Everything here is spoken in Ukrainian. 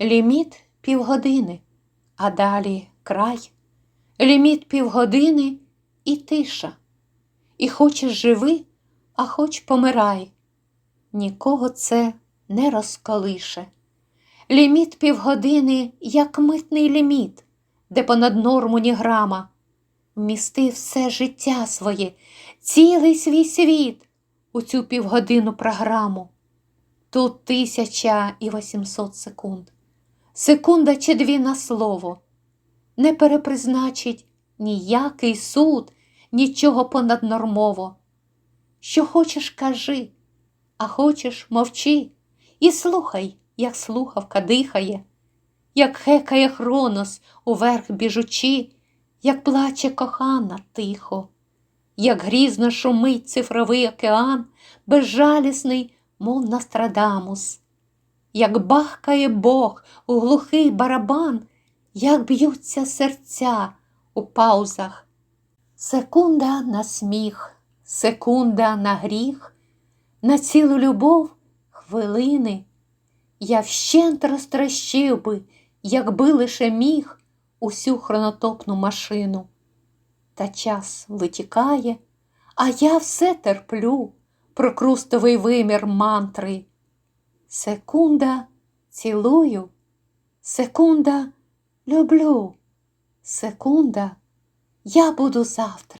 Ліміт півгодини, а далі край. Ліміт півгодини і тиша. І хочеш живи, а хоч помирай. Нікого це не розколише. Ліміт півгодини, як митний ліміт, де понад норму ні грама. Вмістив все життя своє, цілий свій світ у цю півгодину програму. Тут тисяча і вісімсот секунд. Секунда чи дві на слово. Не перепризначить ніякий суд, нічого понаднормово. Що хочеш, кажи, а хочеш мовчи, і слухай, як слухавка дихає, як хекає хронос уверх біжучи, як плаче кохана тихо, як грізно шумить цифровий океан, безжалісний, мов Нострадамус, як бахкає Бог у глухий барабан, як б'ються серця у паузах. Секунда на сміх, секунда на гріх, на цілу любов хвилини. Я вщент розтрощив би, якби лише міг усю хронотопну машину. Та час витікає, а я все терплю прокрустовий вимір мантри. Секунда цілую, секунда люблю, секунда я буду завтра.